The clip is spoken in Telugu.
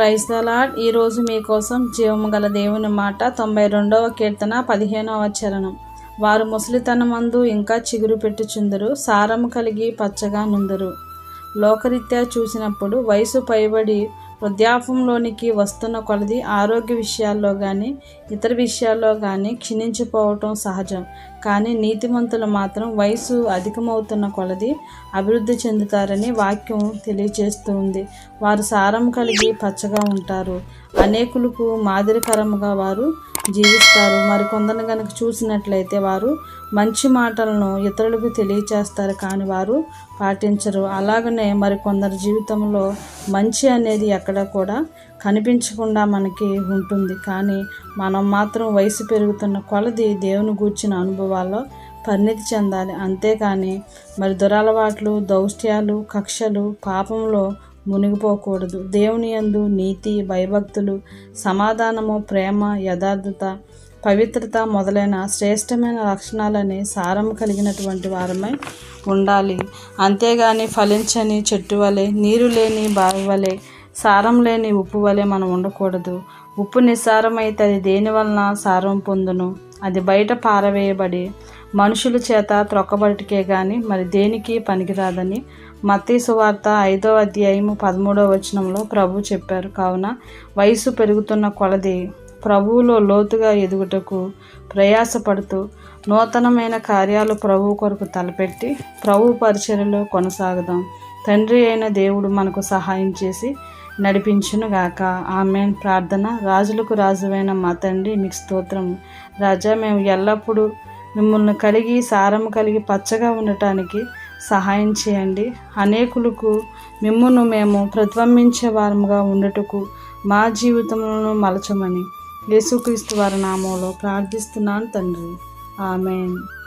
ప్రైజ్ ద ఈరోజు మీకోసం జీవము గల దేవుని మాట తొంభై రెండవ కీర్తన పదిహేనవ చరణం వారు ముసలితనమందు ఇంకా చిగురు పెట్టుచుందరు సారము కలిగి పచ్చగా నుందరు. లోకరీత్యా చూసినప్పుడు వయసు పైబడి వృద్ధాపంలోనికి వస్తున్న కొలది ఆరోగ్య విషయాల్లో కానీ ఇతర విషయాల్లో కానీ క్షీణించిపోవటం సహజం. కానీ నీతిమంతులు మాత్రం వయసు అధికమవుతున్న కొలది అభివృద్ధి చెందుతారని వాక్యం తెలియజేస్తుంది. వారు సారం కలిగి పచ్చగా ఉంటారు. అనేకులకు మాదిరికరముగా వారు జీవిస్తారు. మరి కొందరిని కనుక చూసినట్లయితే వారు మంచి మాటలను ఇతరులకు తెలియచేస్తారు కానీ వారు పాటించరు. అలాగనే మరి కొందరి జీవితంలో మంచి అనేది ఎక్కడ కూడా కనిపించకుండా మనకి ఉంటుంది. కానీ మనం మాత్రం వయసు పెరుగుతున్న కొలది దేవుని గూర్చిన అనుభవాల్లో పరిణితి చెందాలి. అంతేకాని మరి దురలవాట్లు దౌష్ట్యాలు కక్షలు పాపంలో మునిగిపోకూడదు. దేవుని యందు నీతి భయభక్తులు సమాధానము ప్రేమ యథార్థత పవిత్రత మొదలైన శ్రేష్టమైన లక్షణాలని సారం కలిగినటువంటి వారమై ఉండాలి. అంతేగాని ఫలించని చెట్టు వలె నీరు లేని బావి వలె సారం లేని ఉప్పు వలె మనం ఉండకూడదు. ఉప్పు నిస్సారమైతే అది దేని వలన సారం పొందును? అది బయట పారవేయబడి మనుషుల చేత త్రొక్కబడికే కానీ మరి దేనికి పనికిరాదని సువార్త ఐదో అధ్యాయము పదమూడవ వచనంలో ప్రభు చెప్పారు. కావున వయసు పెరుగుతున్న కొలది ప్రభువులో లోతుగా ఎదుగుటకు ప్రయాసపడుతూ నూతనమైన కార్యాలు ప్రభు కొరకు తలపెట్టి ప్రభు పరిచర్యలో కొనసాగుదాం. తండ్రి అయిన దేవుడు మనకు సహాయం చేసి నడిపించునుగాక ఆమె ప్రార్థన. రాజులకు రాజువైన మా తండ్రి మీకు స్తోత్రం. రాజా మేము ఎల్లప్పుడూ మిమ్మల్ని కలిగి సారం కలిగి పచ్చగా ఉండటానికి సహాయం చేయండి. అనేకులకు మిమ్మును మేము ప్రతిబింబించే వారముగా ఉండటకు మా జీవితంలో మలచమని. యేసుక్రీస్తు వారి నామంలో ప్రార్థిస్తున్నాను తండ్రి. ఆమెన్.